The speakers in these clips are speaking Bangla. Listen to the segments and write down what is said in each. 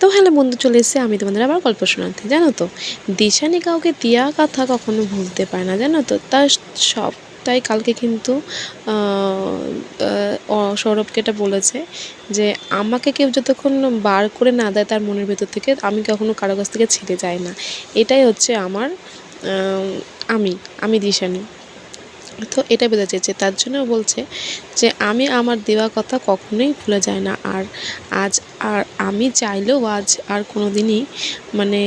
তো হ্যালো বন্ধু, চলে এসেছে আমি তোমাদের আবার গল্প শোনাতে। জানো তো দিশানি কাউকে দিয়া কথা কখনো ভুলতে পারে না, জানো তো? তার সবটাই কালকে কিন্তু সৌরভকে এটা বলেছে যে আমাকে কেউ যতক্ষণ বার করে না দেয় তার মনের ভেতর থেকে, আমি কখনো কারও কাছ থেকে ছেড়ে যাই না। এটাই হচ্ছে আমার আমি আমি দিশানি তো এটা বোঝা চেয়েছে তার জন্য বলছে যে আমি আমার দেওয়া কথা কখনোই ভুলে যায় না। আর আজ আর আমি চাইলেও আজ আর কোনো দিনই মানে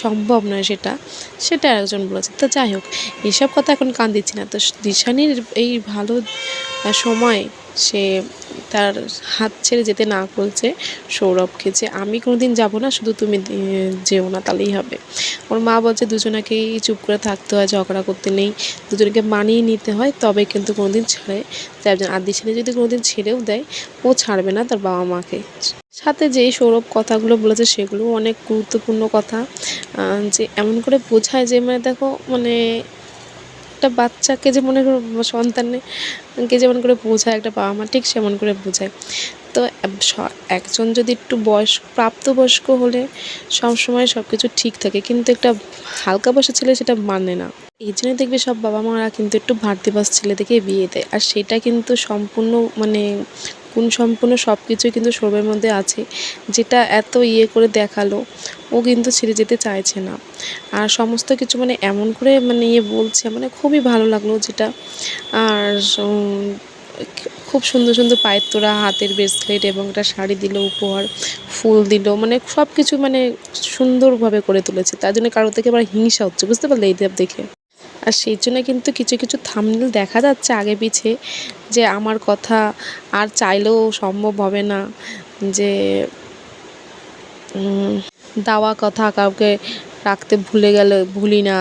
সম্ভব নয় সেটা। সেটা একজন বলেছে। তো যাই হোক, এসব কথা এখন কান দিচ্ছি না। তো দিশানির এই ভালো সময় সে তার হাত ছেড়ে যেতে না বলছে সৌরভকে যে আমি কোনো দিন যাব না, শুধু তুমি যেও না, তাহলেই হবে। ওর মা বলছে, দুজনাকেই চুপ করে থাকতে হয়, ঝগড়া করতে নেই। দুজনকে মানিয়ে নিতে হয়, তবে কিন্তু কোনোদিন ছেড়ে। যাবে না আর দিশানি যদি কোনোদিন ছেড়েও দেয়, ও ছাড়বে না তার বাবা মাকে। সাথে যেই সৌরভ কথাগুলো বলেছে সেগুলো অনেক গুরুত্বপূর্ণ কথা। যে এমন করে বোঝায় যে মানে দেখো মানে একটা বাচ্চাকে যে মনে করো সন্তানকে যেমন করে বোঝায়, একটা বাবা মা ঠিক সেমন করে বোঝায়। তো একজন যদি একটু বয়স, প্রাপ্তবয়স্ক হলে সবসময় সব কিছু ঠিক থাকে। কিন্তু একটা হালকা বয়সের ছেলে সেটা মানে না। এই জন্য দেখবে সব বাবা মারা কিন্তু একটু ভারতীবাস ছেলে থেকে বিয়ে দেয়। আর সেটা কিন্তু সম্পূর্ণ মানে গুণ সম্পূর্ণ সব কিছুই কিন্তু সৌরভের মধ্যে আছে, যেটা এত ইয়ে করে দেখাল। ও কিন্তু ছেড়ে যেতে চাইছে না। আর সমস্ত কিছু মানে এমন করে মানে ইয়ে বলছে মানে খুবই ভালো লাগল যেটা। আর খুব সুন্দর সুন্দর পায়ের তোরা হাতের ব্রেসলেট এবং একটা শাড়ি দিল, উপহার, ফুল দিল মানে সব কিছু মানে সুন্দরভাবে করে তুলেছে। তার জন্য কারও থেকে আবার হিংসা হচ্ছে, বুঝতে পারলে এই দেব দেখে। আর সেই জন্য কিন্তু কিছু কিছু থামনেল দেখা যাচ্ছে আগে পিছে যে আমার কথা আর চাইলেও সম্ভব হবে না যে দাওয়া কথা কাউকে রাখতে ভুলে গেলে ভুলি না,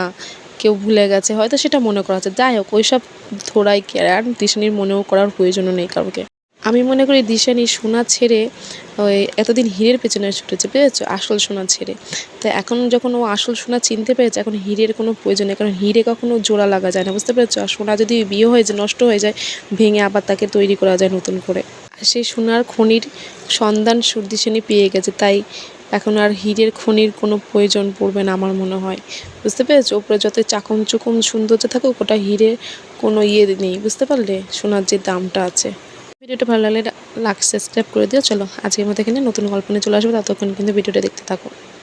কেউ ভুলে গেছে, হয়তো সেটা মনে করা হচ্ছে। যাই হোক, ওইসব থোড়াই কি আর মনেও করার প্রয়োজনও নেই কাউকে। আমি মনে করি দিশানি সোনা ছেড়ে, ওই এতদিন হীরের পেছনে ছুটেছে পেয়েছ আসল সোনা ছেড়ে। তো এখন যখন ও আসল সোনা চিনতে পেরেছে, এখন হীরের কোনো প্রয়োজন নেই, কারণ হীরে কখনো জোড়া লাগা যায় না, বুঝতে পেরেছ? আর সোনা যদি বিয়ে হয়ে যায়, নষ্ট হয়ে যায়, ভেঙে আবার তাকে তৈরি করা যায় নতুন করে। আর সেই সোনার খনির সন্ধান সুরদিশানি পেয়ে গেছে, তাই এখন আর হীরের খনির কোনো প্রয়োজন পড়বে না আমার মনে হয়। বুঝতে পেরেছ? ওপরে যত চাকম চুকম সৌন্দর্য থাকুক, ওটা হীরে কোনো ইয়ে নেই, বুঝতে পারলে? সোনার যে দামটা আছে। ভিডিওটা ভালো লাগলে লাইক সাবস্ক্রাইব করে দিও। চলো, আজকের মধ্যে এখানে। নতুন গল্প নিয়ে চলে আসবে। ততক্ষণ কিন্তু ভিডিওটা দেখতে থাকো।